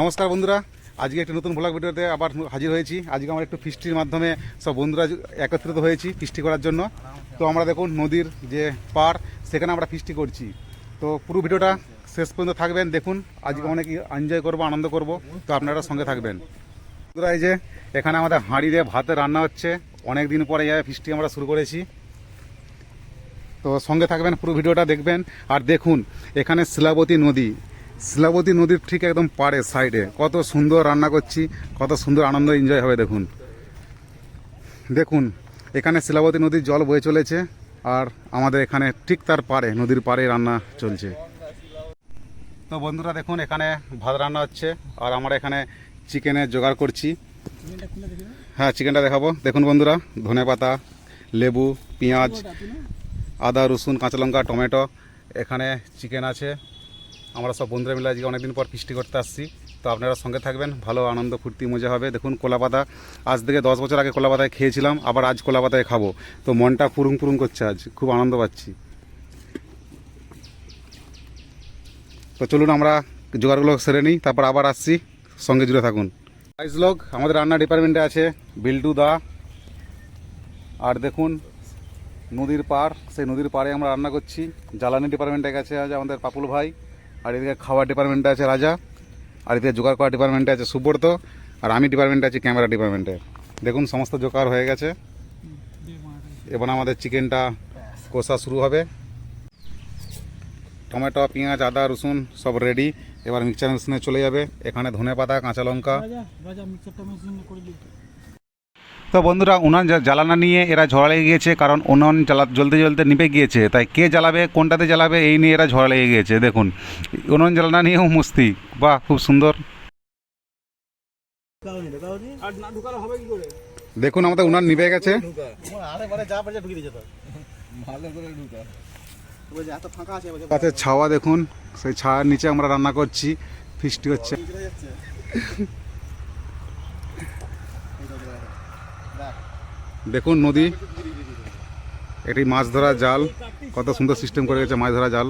নমস্কার বন্ধুরা। আজকে একটা নতুন ব্লগ ভিডিওতে আবার হাজির হয়েছি। আজকে আমরা একটু ফিস্টির মাধ্যমে সব বন্ধুরা একত্রিত হয়েছি ফিস্টি করার জন্য। তো আমরা দেখুন নদীর যে পার সেখানে আমরা ফিস্টি করছি। তো পুরো ভিডিওটা শেষ পর্যন্ত থাকবেন। দেখুন, আজকে অনেক এনজয় করব, আনন্দ করব। তো আপনারা সঙ্গে থাকবেন। বন্ধুরা, এই যে এখানে আমাদের হাঁড়িতে ভাতে রান্না হচ্ছে। অনেক দিন পরে এই ফিস্টি আমরা শুরু করেছি। তো সঙ্গে থাকবেন, পুরো ভিডিওটা দেখবেন। আর দেখুন, এখানে শিলাবতী নদী। শিলাবতী নদীর ঠিক একদম পাড়ে সাইডে কত সুন্দর রান্না করছি, কত সুন্দর আনন্দ এনজয় হবে, দেখুন। দেখুন, এখানে শিলাবতী নদীর জল বয়ে চলেছে, আর আমাদের এখানে ঠিক তার পাড়ে, নদীর পাড়ে রান্না চলছে। তো বন্ধুরা, দেখুন, এখানে ভাত রান্না হচ্ছে, আর আমরা এখানে চিকেনের জোগাড় করছি। হ্যাঁ চিকেনটা দেখাবো। দেখুন বন্ধুরা, ধনে পাতা, লেবু, পেঁয়াজ, আদা, রসুন, কাঁচা লঙ্কা, টমেটো, এখানে চিকেন আছে। আমরা সব বন্ধুরা মিলে আজকে অনেকদিন পর ফিস্টি করতে আসছি। তো আপনারা সঙ্গে থাকবেন, ভালো আনন্দ, ফুর্তি, মজা হবে। দেখুন, কলাপাতা। আজ থেকে দশ বছর আগে কলাপাতায় খেয়েছিলাম, আবার আজ কলাপাতায় খাব। তো মনটা পুরুং পুরুং করছে আজ, খুব আনন্দ পাচ্ছি। তো চলুন আমরা জোগাড়গুলো সেরে নিই, তারপর আবার আসছি, সঙ্গে জুড়ে থাকুন। গাইজ লোক আমাদের রান্না ডিপার্টমেন্টে আছে, বিল্টু দা। আর দেখুন, নদীর পার সেই নদীর পাড়ে আমরা রান্না করছি। জ্বালানি ডিপার্টমেন্টে গেছে আজ আমাদের পাপুল ভাই। আর এদিকে খাওয়ার ডিপার্টমেন্টে আছে রাজা, আর এদিকে জোগাড় করার ডিপার্টমেন্টে আছে সুব্রত, আর আমি ডিপার্টমেন্টে আছি ক্যামেরা ডিপার্টমেন্টে দেখুন, সমস্ত জোগাড় হয়ে গেছে। এবার আমাদের চিকেনটা কষা শুরু হবে। টমেটো, পেঁয়াজ, আদা, রসুন সব রেডি এবার মিক্সচার মেশিনে চলে যাবে। এখানে ধনে পাতা কাঁচা লঙ্কা রাজা রাজা মিক্সারটা মেশিন করে দিই তো বন্ধুরা, উনান জ্বালানা নিয়ে এরা ঝড়া লেগে গিয়েছে, কারণ উনান জ্বালা জ্বলতে জ্বলতে নিভে গিয়েছে। তাই কে জ্বালাবে, কোনটাতে জ্বালাবে, এই নিয়ে এরা ঝড়া লেগে গিয়েছে, দেখুন। উনান জ্বালানা নিয়েও মুস্তি। বাহ, খুব সুন্দর। দেখুন, আমাদের উনান নিভে গেছে। তাতে ছাওয়া, দেখুন, সেই ছায়ার নিচে আমরা রান্না করছি, ফিস্টি হচ্ছে চলে যাচ্ছে দেখুন নদী এটি মাছ ধরা জাল কত সুন্দর সিস্টেম করে গেছে মাছ ধরা জাল।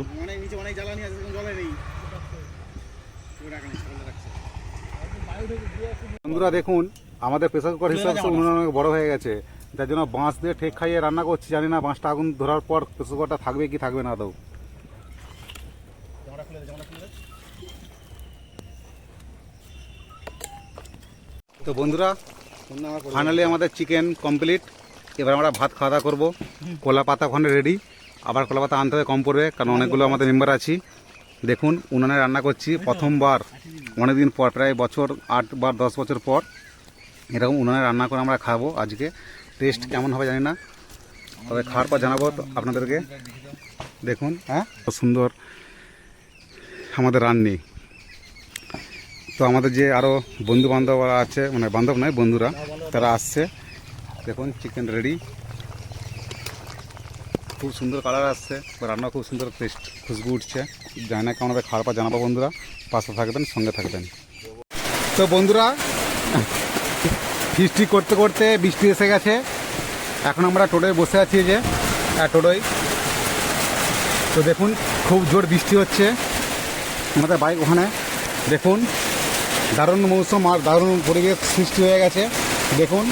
বন্ধুরা দেখুন আমাদের প্রেসার কুকার হিসাবে উনুন অনেক বড় হয়ে গেছে। যার জন্য বাঁশ দিয়ে ঠেক খাইয়ে রান্না করছি জানি না বাঁশটা আগুন ধরার পর প্রেসার কুকারটা থাকবে কি থাকবে না আদৌ। দে তো বন্ধুরা ফাইনালি আমাদের চিকেন কমপ্লিট এবার আমরা ভাত খাওয়া দাওয়া করব। কলা পাতা ওখানে রেডি আবার কলা পাতা আনতে হবে, কম পড়বে, কারণ অনেকগুলো আমাদের মেম্বার আছি। দেখুন, উনানে রান্না করছি প্রথমবার। অনেকদিন পর, প্রায় বছর, আট বা দশ বছর পর। এরকম উনানে রান্না করে আমরা খাব আজকে। টেস্ট কেমন হবে জানি না। তবে খাওয়ার পর জানাব আপনাদেরকে। দেখুন হ্যাঁ সুন্দর আমাদের রান্নি। তো আমাদের যে আরও বন্ধু বান্ধবরা আছে মানে বান্ধব নয়, বন্ধুরা, তারা আসছে। দেখুন চিকেন রেডি খুব সুন্দর কালার আসছে রান্না খুব সুন্দর টেস্ট খুশবু উঠছে। জানি না কেমন খাওয়ার পর জানাব বন্ধুরা। পাশে থাকবেন, সঙ্গে থাকবেন। তো বন্ধুরা ফিস্টি করতে করতে বৃষ্টি এসে গেছে। এখন আমরা টোটোয় বসে আছি যে টোটোয়। তো দেখুন, খুব জোর বৃষ্টি হচ্ছে। আমাদের বাইক ওখানে, দেখুন। দারুণ মৌসুম আর দারুণ পরিবেশ সৃষ্টি হয়ে গেছে। দেখুন।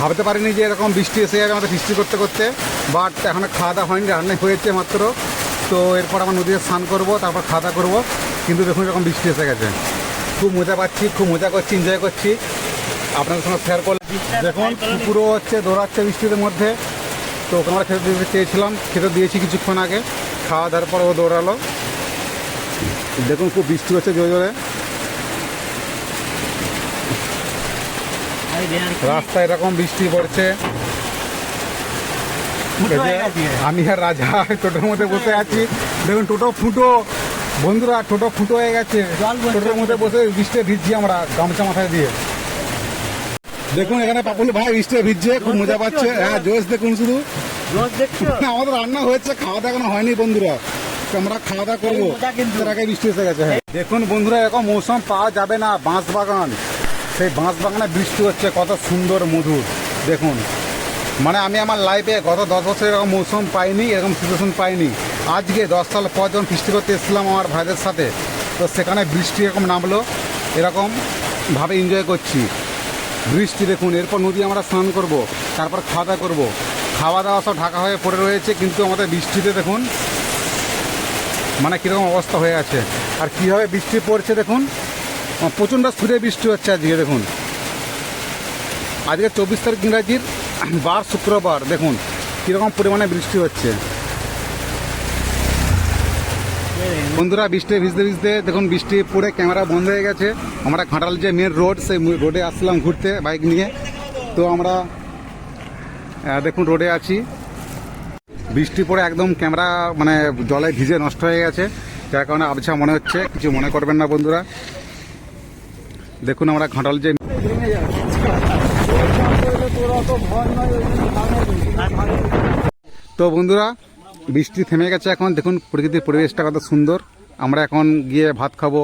ভাবতে পারিনি যে এরকম বৃষ্টি এসে যাবে আমাদের বৃষ্টি করতে করতে বাট এখনও খাওয়া দাওয়া হয়নি, রান্না হয়েছে মাত্র। তো এরপর আমরা নদীতে স্নান করব, তারপর খাওয়া দাওয়া করব। কিন্তু দেখুন এরকম বৃষ্টি এসে গেছে। খুব মজা পাচ্ছি, খুব মজা করছি এনজয় করছি। আপনাদের সঙ্গে শেয়ার করলাম। দেখুন, পুরো হচ্ছে দৌড়াচ্ছে বৃষ্টির মধ্যে। তো আমরা খেতে দিতে চেয়েছিলাম, খেতে দিয়েছি কিছুক্ষণ আগে। খাওয়া দাওয়ার পর ও দৌড়ালো। দেখুন খুব বৃষ্টি হচ্ছে জোরে জোরে। রাস্তায় এরকম বৃষ্টি পড়ছে। আমি আর রাজা টোটোর মধ্যে বসে আছি। দেখুন টোটো ফুটো। বন্ধুরা টোটো ফুটো হয়ে গেছে। টোটোর মধ্যে বসে বৃষ্টি ভিজছি আমরা গামছা মাথায় দিয়ে। দেখুন এখানে পাপুল ভাই বৃষ্টি ভিজছে খুব মজা পাচ্ছে। হ্যাঁ জোশ দেখুন শুধু। আমাদের রান্না হয়েছে খাওয়া দাওয়া এখনও হয়নি বন্ধুরা। আমরা খাওয়া দাওয়া করব। কিন্তু। তার আগে বৃষ্টি এসে গেছে হ্যাঁ। দেখুন বন্ধুরা এরকম মৌসুম পাওয়া যাবে না বাঁশ বাগান সেই বাঁশ বাগানে বৃষ্টি হচ্ছে কত সুন্দর মধুর। দেখুন। মানে আমি আমার লাইফে গত দশ বছর এরকম মৌসুম পাইনি এরকম সিচুয়েশন পাইনি। আজকে দশ সাল পর যখন ফিস্টি করতে এসেছিলাম আমার ভাইদের সাথে তো সেখানে বৃষ্টি এরকম নামলো এরকম ভাবে এনজয় করছি। বৃষ্টি দেখুন এরপর নদী আমরা স্নান করব তারপর খাওয়া দাওয়া করব। খাওয়া দাওয়া সব ঢাকা হয়ে পড়ে রয়েছে কিন্তু আমাদের বৃষ্টিতে দেখুন মানে কীরকম অবস্থা হয়ে আছে? আর কীভাবে বৃষ্টি পড়ছে দেখুন? প্রচণ্ড সুরে বৃষ্টি হচ্ছে আজকে, দেখুন। আজকে চব্বিশ তারিখ ইংরাজির বার শুক্রবার, দেখুন, কীরকম পরিমাণে বৃষ্টি হচ্ছে। বন্ধুরা, বৃষ্টি ভিজতে ভিজতে, দেখুন, বৃষ্টি পড়ে ক্যামেরা বন্ধ হয়ে গেছে। আমরা ঘাটাল যে মেন রোড সেই রোডে আসলাম ঘুরতে বাইক নিয়ে। তো আমরা দেখুন রোডে আছি। বৃষ্টি পড়ে একদম ক্যামেরা মানে জলে ভিজে নষ্ট হয়ে গেছে। যার কারণে আবছা মনে হচ্ছে, কিছু মনে করবেন না বন্ধুরা। দেখুন আমরা ঘাটাল যে তো বন্ধুরা, বৃষ্টি থেমে গেছে এখন। দেখুন, প্রকৃতির পরিবেশটা কত সুন্দর। আমরা এখন গিয়ে ভাত খাব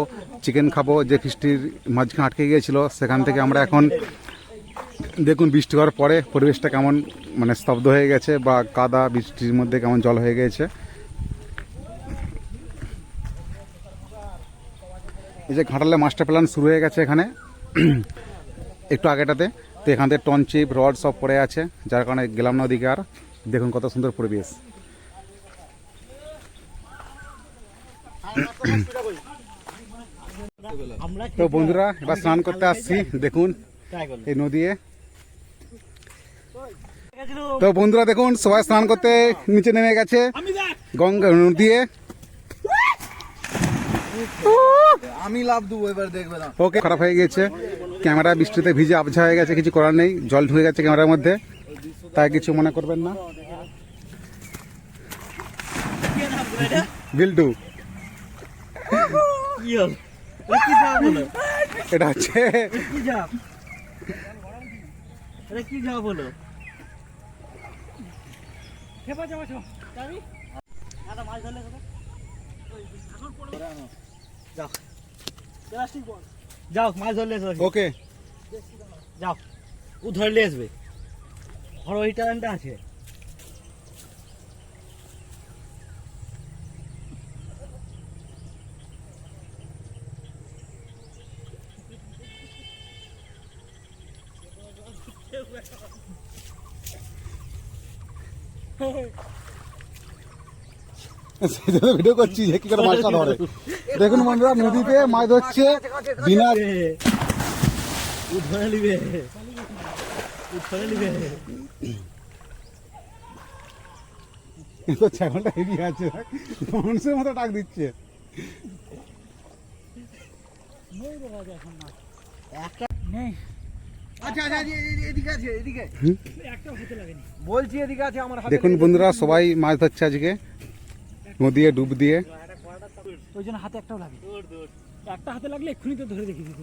চিকেন খাব, যে বৃষ্টির মাঝখানে আটকে গিয়েছিল, সেখান থেকে আমরা এখন দেখুন, বৃষ্টি হওয়ার পরে পরিবেশটা কেমন মানে স্তব্ধ হয়ে গেছে বা কাদা বৃষ্টির মধ্যে কেমন জল হয়ে গেছে। এই যে ঘাটালে মাস্টার প্ল্যান শুরু হয়ে গেছে এখানে। একটু আগেটাতে। তো এখান থেকে টন চিপ, রড সব পড়ে আছে, যার কারণে গেলাম না ওদিকে আর। দেখুন কত সুন্দর পরিবেশ। তো বন্ধুরা, এবার স্নান করতে আসছি। দেখুন, এই নদীয়ে। তো বন্ধুরা দেখুন সবাই স্নান করতে নিচে নেমে গেছে। গঙ্গা নদীয়ে আমি লাভ দেবো এবার দেখবে না। ওকে খারাপ হয়ে গেছে। ক্যামেরা বৃষ্টিতে ভিজে আবছা হয়ে গেছে কিছু করার নেই। জল ঢুকে গেছে ক্যামেরার মধ্যে। তাই কিছু মনে করবেন না। বিল্টু এটা হচ্ছে কি যাও বলো? যাও যাও। যাবি? দাদা মাছ ধরলে কোথায়? যাও। Plastic ball. যাও মাছ ধরলে এসো। ওকে। যাও। ও ধরলে আসবে আর ওই টানটা আছে। ভিডিও করছি যে কি করে মাছটা ধরে। দেখুন বন্ধুরা নদীতে মাছ ধরছে বিনা ধরে নিবে। ও নিবে। তো ছাগলটা এগিয়ে আছে মানুষের মতো ডাক দিচ্ছে। একটা নেই। দেখুন বন্ধুরা সবাই মাছ ধরছে আজকে। নদীয়ে ডুব দিয়ে। ওই জন্য হাতে একটাও লাগে। একটা হাতে লাগলে এক্ষুনি তো ধরে রেখে দিত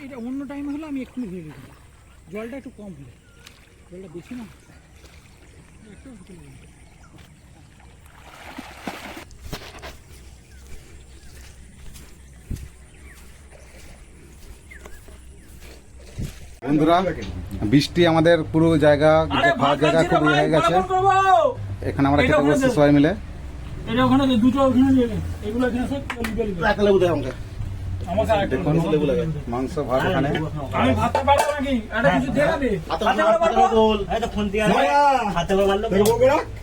এটা অন্য টাইমে হলে আমি এক্ষুনি ধরে রেখে দিই জলটা একটু কম হলে। জলটা বেশি না। একটাও হাতে লাগে বন্ধুরা বৃষ্টি আমাদের পুরো জায়গা খাওয়ার জায়গা খুব হয়ে গেছে। এখানে আমরা খেতে বসছি সবাই মিলে। ওখানে ওখানে দেখুন মাংস ভাত দেখাবে? হাতে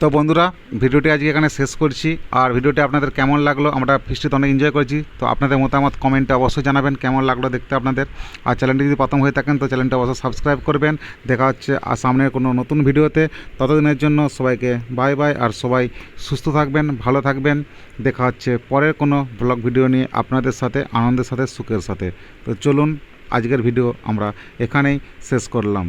তো বন্ধুরা, ভিডিওটি আজকে এখানে শেষ করছি। আর ভিডিওটি আপনাদের কেমন লাগল, আমরা ফিস্টিতে অনেক এনজয় করেছি। তো আপনাদের মতামত কমেন্টে অবশ্যই জানাবেন, কেমন লাগল দেখতে আপনাদের। আর চ্যানেলটি যদি প্রথম হয়ে থাকেন, তো চ্যানেলটা অবশ্যই সাবস্ক্রাইব করবেন। দেখা হচ্ছে আর সামনের কোনো নতুন ভিডিওতে। ততদিনের জন্য সবাইকে বাই বাই আর সবাই সুস্থ থাকবেন, ভালো থাকবেন। দেখা হচ্ছে পরের কোনো ব্লগ ভিডিও নিয়ে আপনাদের সাথে, আনন্দের সাথে, সুখের সাথে। তো চলুন, আজকের ভিডিও আমরা এখানেই শেষ করলাম।